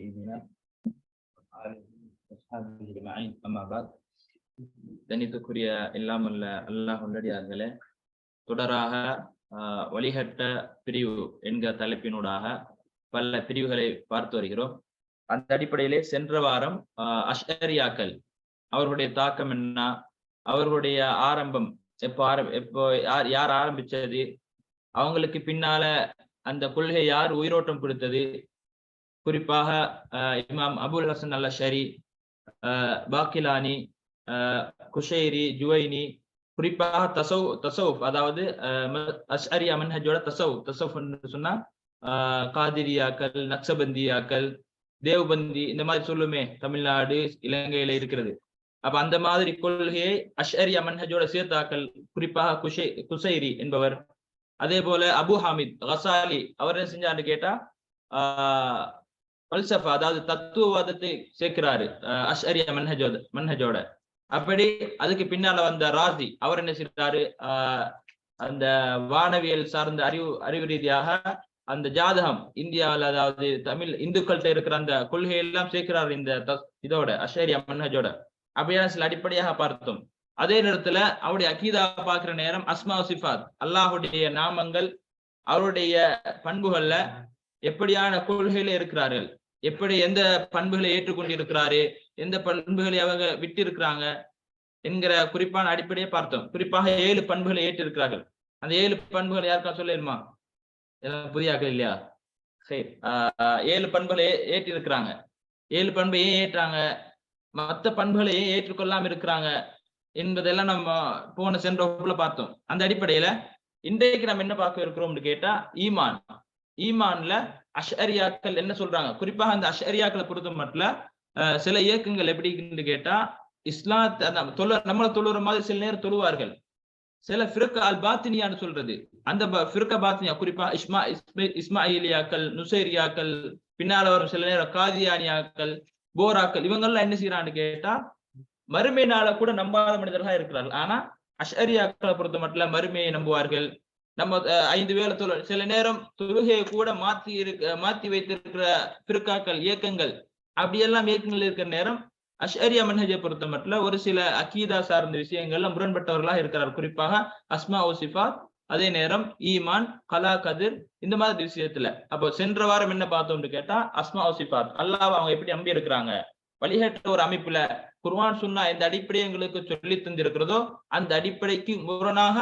سيدنا أصحابه أجمعين أما بعد கணித்துக்குரிய எல்லாம் அல்ல அல்லாஹ் உள்ளடியார்களே தொடராக ஆஹ், வழிகட்ட பிரிவு என்கிற தலைப்பினூடாக பல பிரிவுகளை பார்த்து வருகிறோம் அந்த அடிப்படையிலே சென்ற வாரம் ஆஹ், அஷ்அரியாக்கள் அவர்களுடைய தாக்கம் என்ன அவர்களுடைய ஆரம்பம் எப்போ ஆரம் எப்போ யார் யார் ஆரம்பிச்சது அவங்களுக்கு பின்னால அந்த கொள்கை யார் உயிரோட்டம் கொடுத்தது குறிப்பாக இமாம் அபுல் ஹசன் அல்ல ஷரி பாக்கிலானி குஷேரி ஜுவைனி குறிப்பாக தசவ் தசவுப் அதாவது ஆஹ், ம- அஷ்அரியா மன்ஹஜோட தசவ் தசவுப் சொன்னா ஆஹ், காதிரியாக்கள் நக்சபந்தியாக்கள் தேவ்பந்தி இந்த மாதிரி சொல்லுமே தமிழ்நாடு இலங்கையில இருக்கிறது. அப்ப அந்த மாதிரி கொள்கையை அஷ்அரி அமன்ஹஜோட சீர்தாக்கள் குறிப்பாக குஷே குசைரி என்பவர். அதே போல அபு ஹாமித் ஹசாலி அவர் என்ன செஞ்சாருன்னு கேட்டா ஆஹ் பல்சஃபா அதாவது தத்துவவாதத்தை சேர்க்கிறாரு ஆஹ் அஷ்அரியா மன்ஹஜோட மன்ஹஜோட. அப்படி அதுக்கு பின்னால வந்த ராசி அவர் என்ன செய்றாரு? ஆஹ் அந்த வானவியல் சார்ந்த அறிவு அறிவு ரீதியாக அந்த ஜாதகம் இந்தியாவில் அதாவது தமிழ் இந்துக்கள்கிட்ட இருக்கிற அந்த கொள்கை எல்லாம் சேர்க்கிறார் இந்த த- இதோட அஷேரியா மன்ஹஜோட. அப்படியான சில அடிப்படையாக பார்த்தோம். அதே நேரத்துல அவருடைய அகீதா பார்க்கிற நேரம் அஸ்மா சிஃபாத் அல்லாஹுடைய நாமங்கள் அவருடைய பண்புகள்ல எப்படியான கொள்கையில இருக்கிறார்கள்? எப்படி எந்த பண்புகளை ஏற்றுக்கொண்டிருக்கிறாரு? எந்த பண்புகளை அவங்க விட்டு இருக்கிறாங்க என்கிற குறிப்பான அடிப்படையை பார்த்தோம். குறிப்பாக ஏழு பண்புகளை ஏற்றிருக்கிறார்கள். அந்த ஏழு பண்புகளை யாருக்கா சொல்லிடுமா புதியாக்கள் இல்லையா? சரி. ஆஹ் ஏழு பண்புகளை ஏற்றிருக்கிறாங்க. ஏழு பண்பை ஏன் ஏற்றாங்க? மற்ற பண்புகளை ஏன் ஏற்றுக்கொள்ளாம இருக்கிறாங்க? என்பதெல்லாம் நம்ம போன சென்ற வகுப்புல பார்த்தோம். அந்த அடிப்படையில இன்றைக்கு நம்ம என்ன பார்க்க இருக்கிறோம்னு கேட்டா ஈமான். ஈமான்ல அஷ்அரியாக்கள் என்ன சொல்றாங்க? குறிப்பாக அந்த அஷ்அரியாக்களை பொறுத்த மட்டும் அஹ், சில இயக்கங்கள் எப்படின்னு கேட்டா இஸ்லாத் தொழு நம்மளை தொழுற மாதிரி சில நேரம் தொழுவார்கள். சில ஃபிருக்கா அல் பாத்தினியான்னு சொல்றது. அந்த ஃபிருக்க பாத்தினியா குறிப்பா இஸ்மா இஸ்மா- இஸ்மாயிலியாக்கள் நுசேரியாக்கள் பின்னால வரும் சில நேரம் காதியானியாக்கள் போராக்கள் இவங்கெல்லாம் என்ன செய்யறான்னு கேட்டா மறுமை நாள கூட நம்பாத மனிதர்களா இருக்கிறார்கள். ஆனா அஷ்அரியாக்களை பொறுத்த மட்டும் மறுமையை நம்புவார்கள். நம்ம ஐந்து வேளை தொழு சில நேரம் தொழுகையை கூட மாத்தி இருக்க மாத்தி வைத்திருக்கிற பிற்காக்கள் இயக்கங்கள் அப்படியெல்லாம் இயக்கங்கள் இருக்கிற நேரம் அஷ்அரியா மன்ஹஜை பொறுத்த மட்டும் ஒரு சில அகீதா சார்ந்த விஷயங்கள்ல முரண்பட்டவர்களாக இருக்கிறார். குறிப்பாக அஸ்மா ஓ அதே நேரம் ஈமான் கலா கதிர் இந்த மாதிரி விஷயத்துல. அப்போ சென்ற வாரம் என்ன பார்த்தோம்னு கேட்டா அஸ்மா ஓசிஃபாத் அல்லாவை அல்லாஹ் அவங்க எப்படி நம்பி இருக்கிறாங்க வழிகட்ட ஒரு அமைப்புல குர்வான் சுன்னா எந்த அடிப்படை எங்களுக்கு சொல்லி தந்திருக்கிறதோ அந்த அடிப்படைக்கு முரணாக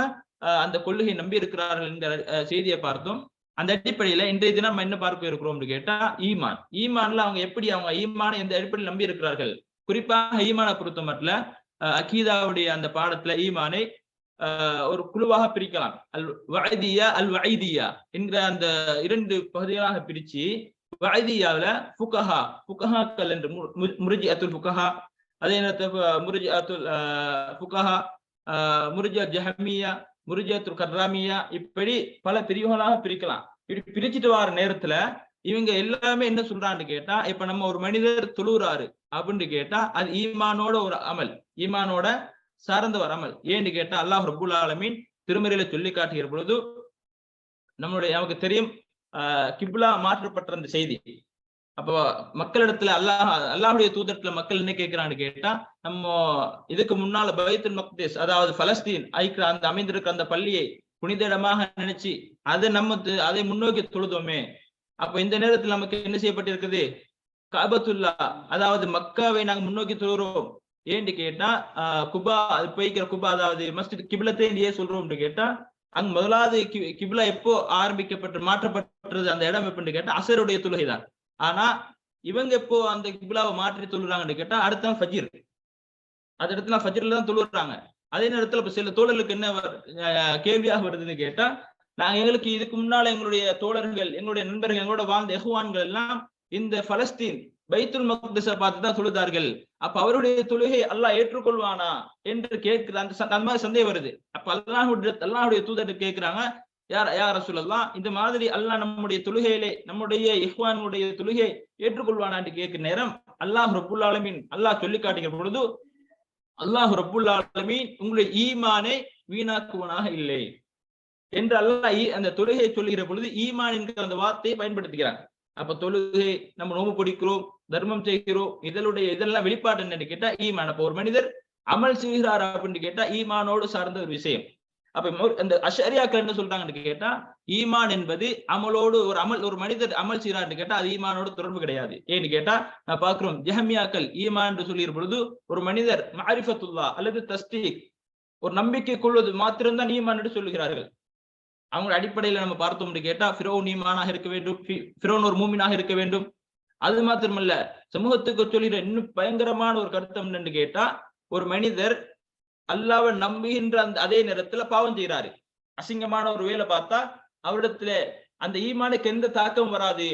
அந்த கொள்கையை நம்பி இருக்கிறார்கள் என்ற செய்தியை பார்த்தோம். அந்த அடிப்படையில இன்றைய தினம் நம்ம என்ன பார்க்க இருக்கிறோம் கேட்டா ஈமான். ஈமான்ல அவங்க எப்படி அவங்க ஈமான எந்த அடிப்படையில் நம்பி இருக்கிறார்கள் குறிப்பாக ஈமானை பொறுத்த மட்டும் அஹ், அகீதாவுடைய அந்த பாடத்துல ஈமானை ஒரு குழுவாக பிரிக்கலாம். அல் வைதியா அல் வைதியா என்கிற அந்த இரண்டு பகுதிகளாக பிரிச்சு வஐதியாவுல புகஹா புகஹாக்கள் என்று முருஜி அத்துல் புகஹா அதே நேரத்தில் முருஜி அத்துல் ஃபுகஹா முருஜா ஜஹமியா முருஜாத்துல் கர்ராமியா இப்படி பல பிரிவுகளாக பிரிக்கலாம். இப்படி பிரிச்சுட்டு வர நேரத்துல இவங்க எல்லாமே என்ன சொல்றான்னு கேட்டா இப்ப நம்ம ஒரு மனிதர் தொழுறாரு அப்படின்னு கேட்டா அது ஈமானோட ஒரு அமல் ஈமானோட சார்ந்த ஒரு அமல். ஏன்னு கேட்டா அல்லாஹ் ரபுல் ஆலமீன் திருமறையில சொல்லி காட்டுகிற பொழுது நம்மளுடைய நமக்கு தெரியும் ஆஹ் கிப்லா மாற்றப்பட்ட அந்த செய்தி. அப்போ மக்களிடத்துல அல்லாஹ் அல்லாஹுடைய தூதரத்துல மக்கள் என்ன கேட்கிறான்னு கேட்டா நம்ம இதுக்கு முன்னால பைத்துல் மக்தேஸ் அதாவது பலஸ்தீன் ஐக்கிற அந்த அமைந்திருக்கிற அந்த பள்ளியை புனித இடமாக நினைச்சு அதை நம்ம அதை முன்னோக்கி தொழுதோமே. அப்ப இந்த நேரத்தில் நமக்கு என்ன செய்யப்பட்டிருக்குது? காபத்துல்லா அதாவது மக்காவை நாங்க முன்னோக்கி தொழுகிறோம் ஏன்னு கேட்டா ஆஹ் குபா அது போய்க்கிற குபா அதாவது மஸ்ஜித் கிபிலத்தை ஏன் சொல்றோம்னு கேட்டா அங்க முதலாவது கிபிலா எப்போ ஆரம்பிக்கப்பட்டு மாற்றப்பட்டது அந்த இடம் எப்படின்னு கேட்டா அசருடைய தொழுகை தான் ஆனா இவங்க இப்போ அந்த கிபிலாவை மாற்றி தொழுறாங்கன்னு கேட்டா அடுத்த ஃபஜிர். அந்த இடத்துல ஃபஜிர்ல தான் தொழுறாங்க. அதே நேரத்துல இப்ப சில தோழர்களுக்கு என்ன கேள்வியாக வருதுன்னு கேட்டா நாங்க எங்களுக்கு இதுக்கு முன்னால எங்களுடைய தோழர்கள் எங்களுடைய நண்பர்கள் எங்களோட வாழ்ந்த எஹ்வான்கள் எல்லாம் இந்த பலஸ்தீன் பைத்துல் மக்தஸ பார்த்து தான் தொழுதார்கள். அப்ப அவருடைய தொழுகை அல்லாஹ் ஏற்றுக்கொள்வானா என்று கேட்கிற அந்த அந்த மாதிரி சந்தேகம் வருது. அப்ப அல்லாஹுடைய அல்லாஹுடைய தூதர் கேட்கிறாங்க யார் யார் சொல்லலாம் இந்த மாதிரி அல்லாஹ் நம்முடைய தொழுகையிலே நம்முடைய இஹ்வானுடைய தொழுகையை ஏற்றுக்கொள்வானான்னு கேட்கிற நேரம் அல்லாஹ் ரபுல்லாலமீன் அல்லாஹ் சொல்லி காட்டுகிற பொழுது அல்லாஹ் ரபுல்லாலமீன் உங்களுடைய ஈமானை வீணாக்குவனாக இல்லை என்று அல்லாஹ் அந்த தொழுகையை சொல்லுகிற பொழுது ஈமான் என்கிற அந்த வார்த்தையை பயன்படுத்துகிறான் அப்ப தொழுகை நம்ம நோம்பு பிடிக்கிறோம் தர்மம் செய்கிறோம் இதனுடைய இதெல்லாம் வெளிப்பாடு என்னன்னு கேட்டா ஈமான். அப்ப ஒரு மனிதர் அமல் செய்கிறார் அப்படின்னு கேட்டா ஈமானோடு சார்ந்த ஒரு விஷயம். அப்ப மொ- அந்த அஷரியாக்கள் என்ன சொல்றாங்கன்னு கேட்டா ஈமான் என்பது அமலோடு ஒரு அமல் ஒரு மனிதர் அமல் செய்யறான்னு கேட்டா அது ஈமானோடு தொடர்பு கிடையாது. ஏன்னு கேட்டா நான் பாக்குறோம் ஜஹமியாக்கள் ஈமான் என்று சொல்லிய பொழுது ஒரு மனிதர் மாரிஃபத்துல்லா அல்லது தஸ்தீக் ஒரு நம்பிக்கை கொள்வது மாத்திரம்தான் ஈமான் என்று சொல்லுகிறார்கள். அவங்க அடிப்படையில நம்ம பார்த்தோம்னு கேட்டா ஃபிரோன் ஈமானாக இருக்க வேண்டும் ஃபிரோன் ஒரு மூமினாக இருக்க வேண்டும். அது மாத்திரமல்ல சமூகத்துக்கு சொல்லிட இன்னும் பயங்கரமான ஒரு கருத்தம் என்னன்னு கேட்டா ஒரு மனிதர் அல்லாவை நம்புகின்ற அந்த அதே நேரத்துல பாவம் செய்யறாரு அசிங்கமான ஒரு வேலை பார்த்தா அவரிடத்துல அந்த ஈமானுக்கு எந்த தாக்கம் வராது.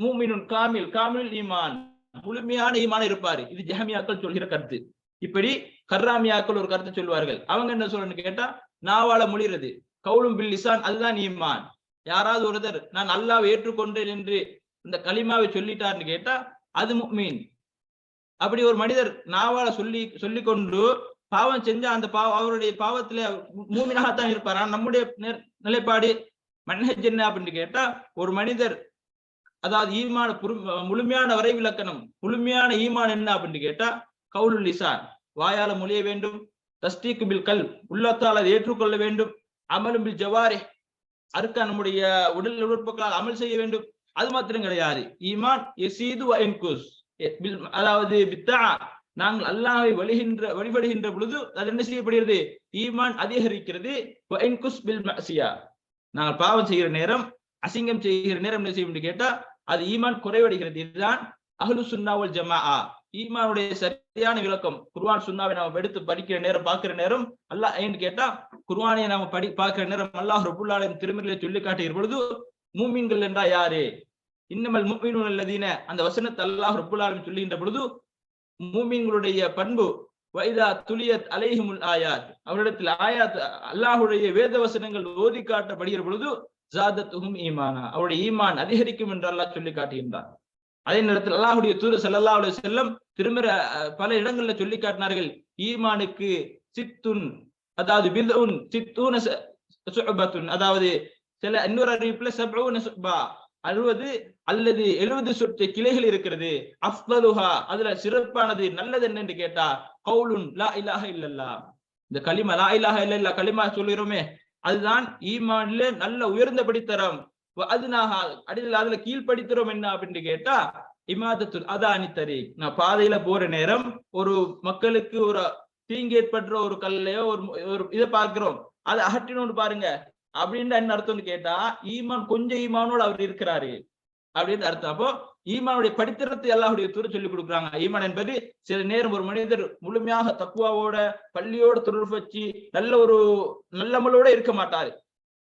மூமினுன் காமில் காமில் ஈமான். முழுமையான ஈமான இருப்பாரு. இது ஜஹமியாக்கள் சொல்கிற கருத்து. இப்படி கர்ராமியாக்கள் ஒரு கருத்து சொல்வார்கள். அவங்க என்ன சொல்றன்னு கேட்டா நாவால முடிகிறது கவுலும் பில்லிசான் அதுதான் ஈமான். யாராவது ஒருத்தர் நான் அல்லாவை ஏற்றுக்கொண்டேன் என்று இந்த களிமாவை சொல்லிட்டாருன்னு கேட்டா அது மீன் அப்படி ஒரு மனிதர் நாவால சொல்லி சொல்லிக்கொண்டு பாவம் செஞ்சா அந்த பாவ அவருடைய பாவத்துல மூமினாகத்தான் இருப்பார். ஆனா நம்முடைய நிலைப்பாடு மன்னஹஜ் என்ன அப்படின்னு கேட்டா ஒரு மனிதர் அதாவது ஈமான முழுமையான முழுமையான வரைவிலக்கணம் முழுமையான ஈமான் என்ன அப்படின்னு கேட்டா கவுலு லிசான். வாயால மொழிய வேண்டும் தஸ்டீக்கு பில் கல் உள்ளத்தால் அதை ஏற்றுக்கொள்ள வேண்டும். அமலும் பில் ஜவாரி. அறுக்க நம்முடைய உடல் உறுப்புகளால் அமல் செய்ய வேண்டும். அது மாத்திரம் கிடையாது. ஈமான் எசீது என்குஸ். அதாவது பித்தா. நாங்கள் அல்லாவை வழிகின்ற வழிபடுகின்ற பொழுது அது என்ன செய்யப்படுகிறது? ஈமான் அதிகரிக்கிறது. நாங்கள் பாவம் செய்கிற நேரம் அசிங்கம் செய்கிற நேரம் என்ன செய்யும் கேட்டா அது ஈமான் குறைவடைகிறது. இதுதான் அகலு சுன்னாவல் ஆ ஈமானுடைய சரியான விளக்கம் குர்வான் சுன்னாவை நாம எடுத்து படிக்கிற நேரம் பார்க்கிற நேரம் அல்லாஹ் ஏன்னு கேட்டா குர்வானை நாம படி பார்க்கிற நேரம் அல்லாஹ் ரபுல்லாலின் ஆலமீன் சொல்லி காட்டுகிற பொழுது மூமின்கள் என்றா யாரு? இன்னமல் முஃமினூன் அல்லதீன அந்த வசனத்தை அல்லாஹ் ரபுல்லாலும் சொல்லுகின்ற பொழுது மூமின்களுடைய பண்பு. வைதா துலியத் அலைஹிமுல் ஆயாத். அவரிடத்தில் ஆயாத் அல்லாஹுடைய வேத வசனங்கள் ஓதி காட்டப்படுகிற பொழுது ஜாதத்துகும் ஈமானா. அவருடைய ஈமான் அதிகரிக்கும் என்று அல்லாஹ் சொல்லி காட்டுகின்றார் அதே நேரத்தில் அல்லாஹுடைய தூர ஸல்லல்லாஹு அலைஹி செல்லம் திரும்ப பல இடங்கள்ல சொல்லி காட்டினார்கள். ஈமானுக்கு சித்துன் அதாவது பில்உன் சித்தூன ச- அதாவது சில இன்னொரு அறிவிப்புல சப்ஊன சுபா அறுபது அல்லது எழுபது சொற்று கிளைகள் இருக்கிறது. அஃதலுஹா அதுல சிறப்பானது நல்லது என்னன்னு கேட்டா கவுலுன் லா இலாஹ இல்லல்லா இந்த களிம லா இலாஹ இல்லல்லா களிமா சொல்கிறோமே அதுதான் ஈமான்ல நல்ல உயர்ந்த படித்தரம். அதுனாக அடியில் அதுல கீழ்படித்தரம் என்ன அப்படின்னு கேட்டா இமாதத்துல் அதானி தரி நான் பாதையில போற நேரம் ஒரு மக்களுக்கு ஒரு தீங்கு ஏற்படுற ஒரு கல்லையோ ஒரு ஒரு இதை பார்க்கிறோம். அதை அகற்றினோன்னு பாருங்க. அப்படின்னு என்ன அர்த்தம்னு கேட்டா ஈமான் கொஞ்சம் ஈமானோடு அவர் இருக்கிறாரு. அப்படின்னு அர்த்தம். அப்போ ஈமானுடைய படித்திரத்தை அல்லாஹ்வுடைய துறை சொல்லி கொடுக்குறாங்க. ஈமான் என்பது சில நேரம் ஒரு மனிதர் முழுமையாக தக்குவாவோட பள்ளியோட தொடர்பு வச்சு நல்ல ஒரு நல்லமலோட இருக்க மாட்டாரு.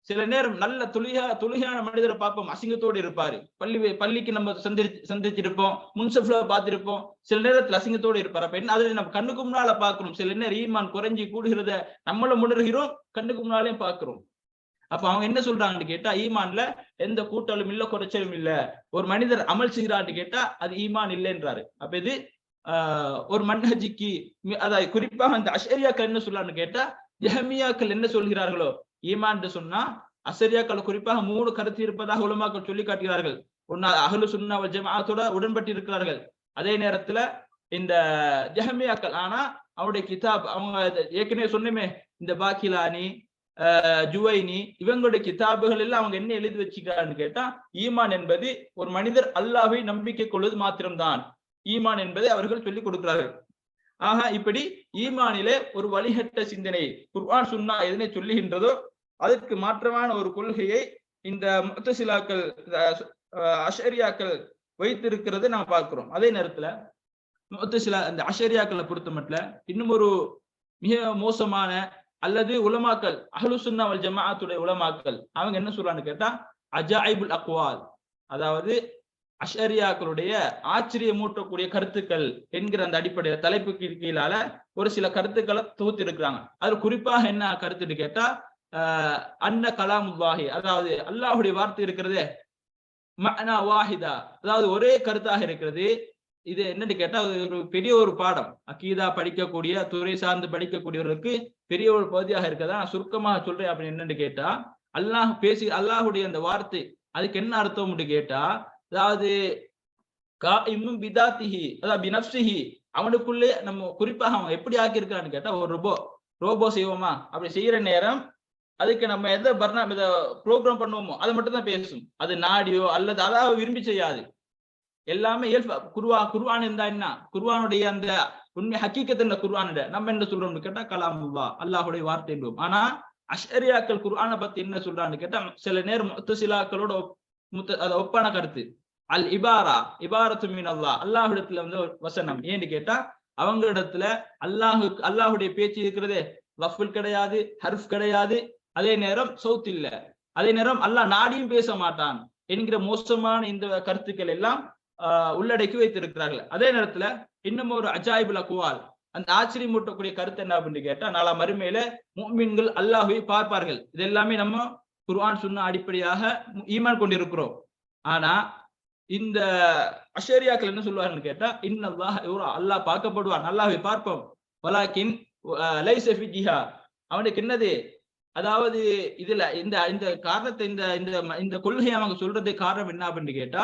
சில நேரம் நல்ல துளிகா துளிகான மனிதரை பார்ப்போம் அசிங்கத்தோடு இருப்பாரு. பள்ளி பள்ளிக்கு நம்ம சந்திச்சு சந்திச்சிருப்போம் முன்சப்ல பார்த்திருப்போம். சில நேரத்துல அசிங்கத்தோடு இருப்பார். அப்ப என்ன அதுல நம்ம கண்ணுக்கு முன்னால பாக்குறோம் சில நேரம் ஈமான் குறைஞ்சி கூடுகிறத நம்மளும் உணர்கிறோம் கண்ணுக்கு முன்னாலையும் பாக்குறோம் அப்ப அவங்க என்ன சொல்றாங்கன்னு கேட்டா ஈமான்ல எந்த கூட்டலும் இல்ல குறைச்சலும் இல்ல. ஒரு மனிதர் அமல் செய்கிறான்னு கேட்டா அது ஈமான் இல்லைன்றாரு. அப்ப இது ஆஹ் ஒரு மன்னஜிக்கு அதாவது குறிப்பாக அந்த அஷரியாக்கள் என்ன சொல்றான்னு கேட்டா ஜஹமியாக்கள் என்ன சொல்கிறார்களோ ஈமான் சொன்னா அசரியாக்கள் குறிப்பாக மூணு கருத்து இருப்பதாக உலமாக்கள் சொல்லி காட்டுகிறார்கள். ஒன்னா அகலு சுன்னா ஜமாத்தோட உடன்பட்டு இருக்கிறார்கள். அதே நேரத்துல இந்த ஜஹமியாக்கள் ஆனா அவருடைய கிதாப் அவங்க ஏற்கனவே சொன்னமே இந்த பாக்கிலானி ஜுவைனி இவங்களுடைய கிதாபுகளில் எல்லாம் அவங்க என்ன எழுதி வச்சுக்கிறான்னு கேட்டா ஈமான் என்பது ஒரு மனிதர் அல்லாஹை நம்பிக்கை கொள்வது மாத்திரம்தான். ஈமான் என்பதை அவர்கள் சொல்லிக் கொடுக்கிறார்கள். ஆக இப்படி ஈமானிலே ஒரு வழிகட்ட சிந்தனை குர்ஆன் சுன்னா எதனை சொல்லுகின்றதோ அதற்கு மாற்றமான ஒரு கொள்கையை இந்த முத்தசிலாக்கள் அஷரியாக்கள் வைத்திருக்கிறதை நாம் பார்க்கிறோம். அதே நேரத்துல முத்தசிலா இந்த அஷரியாக்களை பொறுத்த மட்டும் இன்னும் ஒரு மிக மோசமான அல்லது உலமாக்கல் அஹ்லு சுன்னா வல் ஜமாஅத்துடைய உலமாக்கல் அவங்க என்ன சொல்றான்னு கேட்டா அஜாயிபுல் அக்வால் அதாவது அஷரியாக்களுடைய ஆச்சரியமூட்டக்கூடிய கருத்துக்கள் என்கிற அந்த அடிப்படையில தலைப்புக்கு கீழால ஒரு சில கருத்துக்களை தொகுத்து இருக்கிறாங்க அது குறிப்பாக என்ன கருத்துன்னு கேட்டா அன்ன அன்ன வாஹி அதாவது அல்லாஹுடைய வார்த்தை இருக்கிறதே மஅனா வாஹிதா அதாவது ஒரே கருத்தாக இருக்கிறது இது என்னன்னு கேட்டா அது ஒரு பெரிய ஒரு பாடம். அக்கீதா படிக்கக்கூடிய துறை சார்ந்து படிக்கக்கூடியவர்களுக்கு பெரிய ஒரு பகுதியாக இருக்கதா? நான் சுருக்கமாக சொல்றேன் அப்படின்னு என்னன்னு கேட்டா அல்லாஹ் பேசி அல்லாஹுடைய அந்த வார்த்தை அதுக்கு என்ன அர்த்தம்னு கேட்டா அதாவது காயிமும் பிதாத்திஹி அதாவது பினப்சிஹி அவனுக்குள்ளே நம்ம குறிப்பாக அவன் எப்படி ஆக்கியிருக்கான்னு கேட்டா ஒரு ரோபோ ரோபோ செய்வோமா? அப்படி செய்யற நேரம் அதுக்கு நம்ம எந்த பர்னா ப்ரோக்ராம் பண்ணுவோமோ அதை மட்டும் தான் பேசும். அது நாடியோ அல்லது அதாவது விரும்பி செய்யாது. எல்லாமே குருவா குருவான் இருந்தா என்ன? குருவானுடைய அந்த உண்மை ஹக்கீக்கத்துல குருவான் நம்ம என்ன சொல்றோம்னு கேட்டா கலாமுல்லா அல்லாஹுடைய வார்த்தை என்போம். ஆனா அஷரியாக்கள் குர்ஆனை பத்தி என்ன சொல்றான்னு கேட்டா சில நேரம் முத்தசிலாக்களோட முத்த அதை ஒப்பான கருத்து. அல் இபாரா இபாரத்து மீன் அல்லா அல்லாஹிடத்துல வந்து வசனம். ஏன்னு கேட்டா அவங்க இடத்துல அல்லாஹு அல்லாஹுடைய பேச்சு இருக்கிறதே. லஃபுல் கிடையாது ஹர்ஃப் கிடையாது. அதே நேரம் சவுத் இல்ல. அதே நேரம் அல்லாஹ் நாடியும் பேச மாட்டான். என்கிற மோசமான இந்த கருத்துக்கள் எல்லாம் உள்ளடக்கி வைத்திருக்கிறார்கள். அதே நேரத்துல இன்னும் ஒரு அஜாயிபுல் அக்குவால் அந்த ஆச்சரியமூட்டக்கூடிய கருத்து என்ன அப்படின்னு கேட்டா நாளா மறுமையில முஃமின்கள் அல்லாஹுவை பார்ப்பார்கள். இது எல்லாமே நம்ம குர்ஆன் சொன்ன அடிப்படையாக ஈமான் கொண்டிருக்கிறோம். ஆனா இந்த அஷேரியாக்கள் என்ன சொல்லுவாங்கன்னு கேட்டா இன்னல்லாஹ் அல்லாஹ் பார்க்கப்படுவான். நல்லாவே பார்ப்போம். வலாக்கின் லைஸ அவனுக்கு என்னது? அதாவது இதுல இந்த இந்த காரணத்தை இந்த இந்த இந்த கொள்கையை அவங்க சொல்றது காரணம் என்ன அப்படின்னு கேட்டா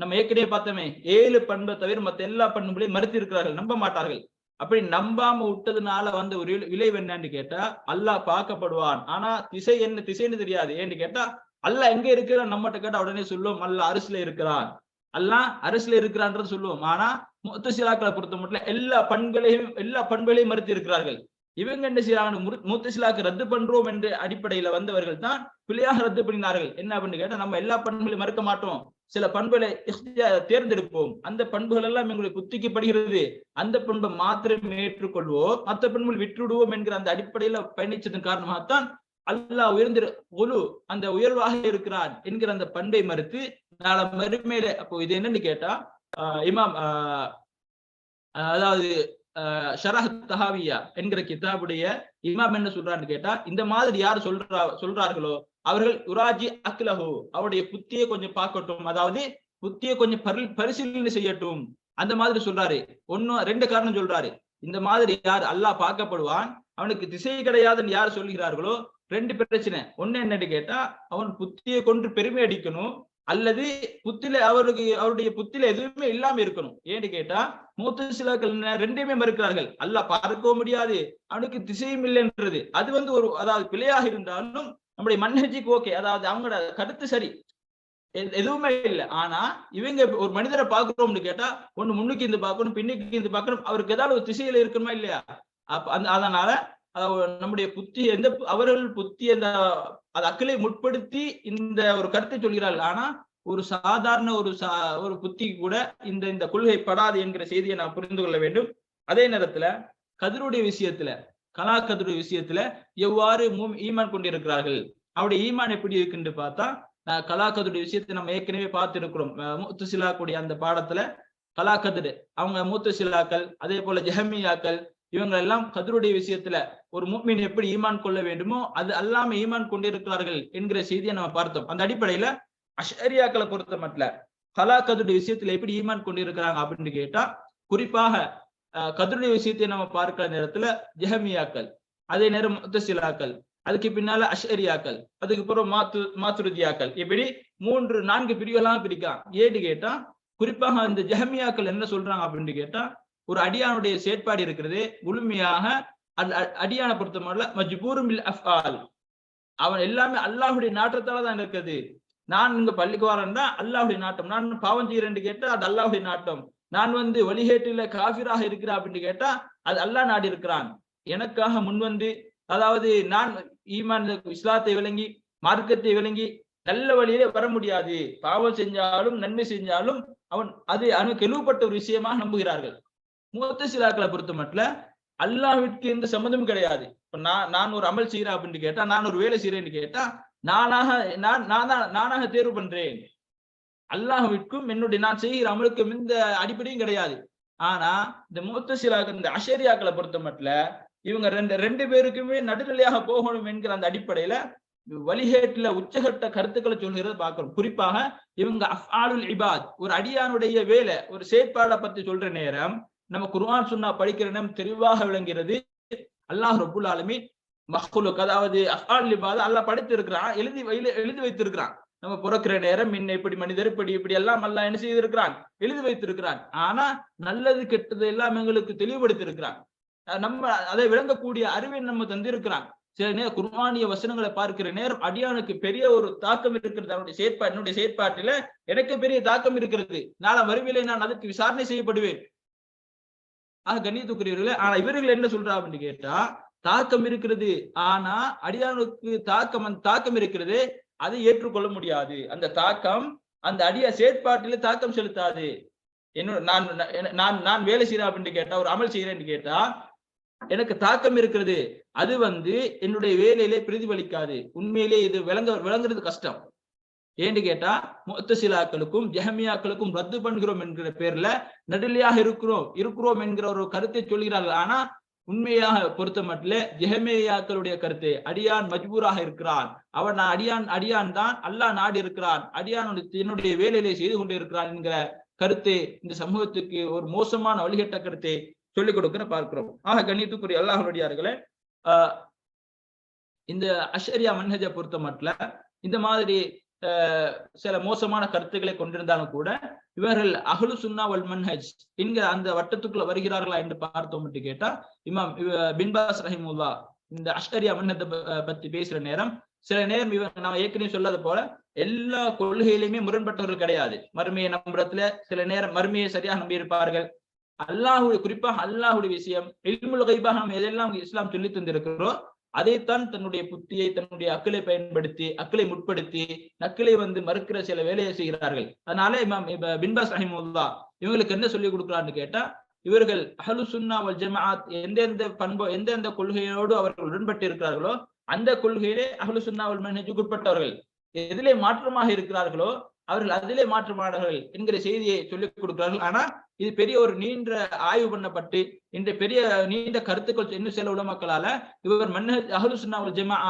நம்ம ஏற்கனவே பார்த்தோமே ஏழு பண்பை தவிர மற்ற எல்லா பண்புகளையும் மறுத்து இருக்கிறார்கள் நம்ப மாட்டார்கள். அப்படி நம்பாம விட்டதுனால வந்த ஒரு விளைவு என்னன்னு கேட்டா அல்லாஹ் பார்க்கப்படுவான். ஆனா திசை என்ன திசைன்னு தெரியாது. ஏன்னு கேட்டா அல்லாஹ் எங்க இருக்கிறான்? நம்மகிட்ட கேட்டா உடனே சொல்லுவோம் அல்லாஹ் அரசுல இருக்கிறான். அல்லாஹ் அரசுல இருக்கிறான்றது சொல்லுவோம். ஆனா முத்தசிலாக்களை பொறுத்த மட்டும் எல்லா பண்களையும் எல்லா பண்புகளையும் மறுத்து இருக்கிறார்கள். இவங்க என்ன செய்யறாங்க மூத்தசிலாக்கு ரத்து பண்றோம் என்ற அடிப்படையில வந்தவர்கள் தான் பிள்ளையாக ரத்து பண்ணினார்கள். என்ன அப்படின்னு கேட்டா நம்ம எல்லா பண்புகளையும் மறுக்க மாட்டோம். சில பண்புகளை தேர்ந்தெடுப்போம். அந்த பண்புகள் எல்லாம் எங்களுக்கு குத்திக்கப்படுகிறது அந்த பண்பை மாத்திரம் ஏற்றுக்கொள்வோம். மற்ற பண்புகள் விட்டுவிடுவோம் என்கிற அந்த அடிப்படையில பயணிச்சதன் காரணமாகத்தான் அல்லாஹ் உயர்ந்த ஒழு அந்த உயர்வாக இருக்கிறான் என்கிற அந்த பண்பை மறுத்து நாளை மறுமையில அப்போ இது என்னன்னு கேட்டா இமாம் அதாவது ஷரஹ் தஹாவியா என்கிற கிதாபுடைய இமாம் என்ன சொல்றான்னு கேட்டா இந்த மாதிரி யார் சொல்றா சொல்றார்களோ அவர்கள் உராஜி அக்லஹு அவருடைய புத்தியை கொஞ்சம் பார்க்கட்டும். அதாவது புத்தியை கொஞ்சம் பரிசீலனை செய்யட்டும். அந்த மாதிரி சொல்றாரு. ஒன்னும் ரெண்டு காரணம் சொல்றாரு. இந்த மாதிரி யார் அல்லாஹ் பார்க்கப்படுவான் அவனுக்கு திசை கிடையாதுன்னு யார் சொல்கிறார்களோ ரெண்டு பிரச்சனை. ஒண்ணு என்னன்னு கேட்டா அவன் புத்தியை கொண்டு பெருமை அடிக்கணும் அல்லது புத்தில அவருக்கு அவருடைய புத்தில எதுவுமே இல்லாம இருக்கணும். ஏன்னு கேட்டா மூத்த சிலாக்கள் ரெண்டையுமே மறுக்கிறார்கள். அல்ல பார்க்கவும் முடியாது அவனுக்கு திசையும் இல்லைன்றது. அது வந்து ஒரு அதாவது பிழையாக இருந்தாலும் நம்முடைய மன்னர்ஜிக்கு ஓகே அதாவது அவங்களோட கருத்து சரி. எதுவுமே இல்லை. ஆனா இவங்க ஒரு மனிதரை பாக்குறோம்னு கேட்டா ஒண்ணு முன்னுக்கு இருந்து பார்க்கணும் பின்னுக்கு இருந்து பார்க்கணும். அவருக்கு ஏதாவது ஒரு திசையில இருக்கணுமா இல்லையா? அப்ப அந்த அதனால நம்முடைய புத்தி எந்த அவர்கள் புத்தி அந்த அது அக்களை முற்படுத்தி இந்த ஒரு கருத்தை சொல்கிறார்கள். ஆனா ஒரு சாதாரண ஒரு சா ஒரு புத்தி கூட இந்த இந்த கொள்கை படாது என்கிற செய்தியை நான் புரிந்து கொள்ள வேண்டும். அதே நேரத்துல கதிருடைய விஷயத்துல கலா விஷயத்துல எவ்வாறு ஈமான் கொண்டிருக்கிறார்கள்? அவருடைய ஈமான் எப்படி இருக்குன்னு பார்த்தா கலாக்கதுடைய விஷயத்தை நம்ம ஏற்கனவே பார்த்து இருக்கிறோம் மூத்து சிலா கூடிய அந்த பாடத்துல கலாக்கதிரு அவங்க மூத்து சிலாக்கள் அதே போல ஜெஹமியாக்கள் இவங்க எல்லாம் கதிருடைய விஷயத்துல ஒரு மூமின் எப்படி ஈமான் கொள்ள வேண்டுமோ அது அல்லாம ஈமான் கொண்டிருக்கிறார்கள் என்கிற செய்தியை நம்ம பார்த்தோம். அந்த அடிப்படையில அஷரியாக்களை பொறுத்த மட்டும் கலா விஷயத்துல எப்படி ஈமான் கொண்டிருக்கிறாங்க அப்படின்னு கேட்டா குறிப்பாக கதிருடைய விஷயத்தை நம்ம பார்க்கிற நேரத்துல ஜெஹமியாக்கள் அதே நேரம் முத்தசிலாக்கள் அதுக்கு பின்னால அஷரியாக்கள் அதுக்கு அப்புறம் மாத்து மாத்துருதியாக்கள். இப்படி மூன்று நான்கு பிரிவுகளாம் பிரிக்கலாம். ஏன்னு கேட்டா குறிப்பாக அந்த ஜெஹமியாக்கள் என்ன சொல்றாங்க அப்படின்னு கேட்டா ஒரு அடியானுடைய செயற்பாடு இருக்கிறது. முழுமையாக அடியான பொறுத்த மாதிரி மஜ்பூரும் அஃபால் அவன் எல்லாமே அல்லாஹுடைய நாட்டத்தால தான் இருக்குது நான் இங்க பள்ளிக்கு வரேன்னா அல்லாஹுடைய நாட்டம். நான் பாவம் செய்யறேன்னு கேட்டா அது அல்லாஹுடைய நாட்டம். நான் வந்து வழிகேட்டுல காபிராக இருக்கிறேன் அப்படின்னு கேட்டா அது அல்லாஹ் நாடி இருக்கிறான். எனக்காக முன் வந்து அதாவது நான் ஈமான் இஸ்லாத்தை விளங்கி மார்க்கத்தை விளங்கி நல்ல வழியிலே வர முடியாது. பாவம் செஞ்சாலும் நன்மை செஞ்சாலும் அவன் அது அவனுக்கு எழுவப்பட்ட ஒரு விஷயமாக நம்புகிறார்கள். மூத்த சிலாக்களை பொறுத்த மட்டும் அல்லாவிற்கு எந்த சம்மந்தமும் கிடையாது. இப்ப நான் நான் ஒரு அமல் செய்யறேன் அப்படின்னு கேட்டா நான் ஒரு வேலை செய்யறேன்னு கேட்டா நானாக நான் நான் தான் நானாக தேர்வு பண்றேன். அல்லாஹுவிற்கும் என்னுடைய நான் செய்கிற அமலுக்கும் எந்த அடிப்படையும் கிடையாது. ஆனா இந்த மூத்த இந்த அஷேரியாக்களை பொறுத்த மட்டும் இவங்க ரெண்டு ரெண்டு பேருக்குமே நடுநிலையாக போகணும் என்கிற அந்த அடிப்படையில வழிகேட்டுல உச்சகட்ட கருத்துக்களை சொல்கிறத பார்க்கிறோம். குறிப்பாக இவங்க அஃபாலுல் இபாத் ஒரு அடியானுடைய வேலை ஒரு செயற்பாடை பத்தி சொல்ற நேரம் நம்ம குர்ஆன் சுன்னா படிக்கிற நேரம் தெளிவாக விளங்குகிறது. அல்லாஹ் ரபுல் ஆலமி மஹ்லுக் அதாவது அஃபால் இபாத் அல்லாஹ் படித்திருக்கிறான் எழுதி எழுதி வைத்திருக்கிறான். நம்ம பிறக்கிற நேரம் இன்ன இப்படி மனிதர் இப்படி இப்படி எல்லாம் எல்லாம் என்ன செய்திருக்கிறான்? எழுதி வைத்திருக்கிறான். ஆனா நல்லது கெட்டது எல்லாம் எங்களுக்கு தெளிவுபடுத்திருக்கிறான் நம்ம அதை விளங்கக்கூடிய அறிவை நம்ம தந்திருக்கிறான். சில நேரம் குர்ஆனிய வசனங்களை பார்க்கிற நேரம் அடியானுக்கு பெரிய ஒரு தாக்கம் இருக்கிறது. அவனுடைய செயற்பாடு என்னுடைய செயற்பாட்டில எனக்கு பெரிய தாக்கம் இருக்கிறது. நான் மறுவிலை நான் அதுக்கு விசாரணை செய்யப்படுவேன். ஆக கண்ணியத்துக்குரியவர்களே ஆனா இவர்கள் என்ன சொல்றா அப்படின்னு கேட்டா தாக்கம் இருக்கிறது. ஆனா அடியானுக்கு தாக்கம் தாக்கம் இருக்கிறது. அதை ஏற்றுக்கொள்ள முடியாது. அந்த தாக்கம் அந்த அடிய செயற்பாட்டில தாக்கம் செலுத்தாது. என்னோட நான் நான் நான் வேலை செய்யறேன் அப்படின்னு கேட்டா ஒரு அமல் செய்யறேன்னு கேட்டா எனக்கு தாக்கம் இருக்கிறது. அது வந்து என்னுடைய வேலையிலே பிரதிபலிக்காது. உண்மையிலே இது விளங்க விளங்குறது கஷ்டம். ஏன்னு கேட்டா முத்தசிலாக்களுக்கும் ஜெஹமியாக்களுக்கும் ரத்து பண்ணுகிறோம் என்கிற பேர்ல நடுநிலையாக இருக்கிறோம் இருக்கிறோம் என்கிற ஒரு கருத்தை சொல்கிறார்கள். ஆனா உண்மையாக பொறுத்த மட்டும் ஜெஹமேயாக்களுடைய கருத்து அடியான் மஜ்பூராக இருக்கிறான். அவன் அடியான் அடியான் தான் அல்லாஹ் நாடு இருக்கிறான். அடியான் என்னுடைய வேலையிலே செய்து கொண்டு இருக்கிறான் என்கிற கருத்து இந்த சமூகத்துக்கு ஒரு மோசமான வழிகட்ட கருத்தை சொல்லிக் கொடுக்கிற பார்க்கிறோம். ஆக கண்ணியத்துக்குரிய அல்லாஹனுடையார்களே ஆஹ் இந்த அஷரியா மன்ஹஜை பொறுத்த மட்டும் இந்த மாதிரி சில மோசமான கருத்துக்களை கொண்டிருந்தாலும் கூட இவர்கள் அகலு சுன்னா வல் மன்ஹஜ் என்கிற அந்த வட்டத்துக்குள்ள வருகிறார்களா என்று பார்த்தோம் மட்டும் கேட்டா இமாம் பின்பாஸ் ரஹிமுல்லா இந்த அஷ்கரியா மன்னத்தை பத்தி பேசுற நேரம் சில நேரம் இவர் நான் ஏற்கனவே சொல்லாத போல எல்லா கொள்கையிலுமே முரண்பட்டவர்கள் கிடையாது. மறுமையை நம்புறதுல சில நேரம் மறுமையை சரியாக நம்பியிருப்பார்கள். அல்லாஹுடைய குறிப்பாக அல்லாஹுடைய விஷயம் இல்முல் கைபாக நாம் எதெல்லாம் இஸ்லாம் சொல்லி தந்திருக்கிறோம் அதைத்தான் தன்னுடைய புத்தியை தன்னுடைய அக்களை பயன்படுத்தி அக்களை முற்படுத்தி நக்களை வந்து மறுக்கிற சில வேலையை செய்கிறார்கள். அதனால இமாம் பின்பாஸ் ரஹிமுல்லா இவங்களுக்கு என்ன சொல்லி கொடுக்குறான்னு கேட்டா இவர்கள் அஹலு சுன்னா வல் ஜமாத் எந்தெந்த பண்போ எந்தெந்த கொள்கையோடு அவர்கள் உடன்பட்டு இருக்கிறார்களோ அந்த கொள்கையிலே அஹலு சுன்னா வல் மனஜுக்கு உட்பட்டவர்கள் எதிலே மாற்றமாக இருக்கிறார்களோ அவர்கள் அதிலே மாற்றமானார்கள் என்கிற செய்தியை சொல்லிக் கொடுக்கிறார்கள். ஆனா இது பெரிய ஒரு நீண்ட ஆய்வு பண்ணப்பட்டு இந்த பெரிய நீண்ட கருத்துக்கள் இன்னும் சில உலமக்களால இவர் மன்ன அஹலு சுன்னாவுல் ஜமா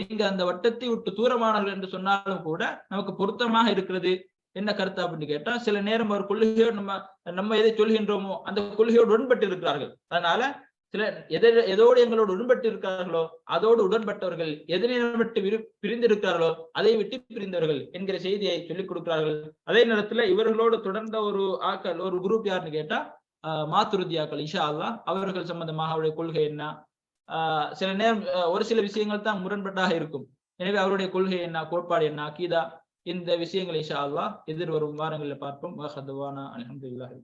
எங்க அந்த வட்டத்தை விட்டு தூரமானவர்கள் என்று சொன்னாலும் கூட நமக்கு பொருத்தமாக இருக்கிறது. என்ன கருத்து அப்படின்னு கேட்டா சில நேரம் ஒரு கொள்கையோடு நம்ம நம்ம எதை சொல்கின்றோமோ அந்த கொள்கையோடு உடன்பட்டு இருக்கிறார்கள். அதனால சில எதை எதோடு எங்களோடு உடன்பட்டு இருக்கிறார்களோ அதோடு உடன்பட்டவர்கள் எதனை விட்டு பிரிந்திருக்கிறார்களோ அதை விட்டு பிரிந்தவர்கள் என்கிற செய்தியை சொல்லிக் கொடுக்கிறார்கள். அதே நேரத்துல இவர்களோடு தொடர்ந்த ஒரு ஆக்கள் ஒரு குரூப் யாருன்னு கேட்டா மாத்துருதியாக்கள் இஷா அல்லா அவர்கள் சம்பந்தமாக அவருடைய கொள்கை என்ன? ஆஹ் சில நேரம் ஒரு சில விஷயங்கள் தான் முரண்பட்டாக இருக்கும். எனவே அவருடைய கொள்கை என்ன? கோட்பாடு என்ன? கீதா இந்த விஷயங்களை இஷா அல்லா எதிர்வரும் வாரங்களில் பார்ப்போம். அலமதுல்லாஹி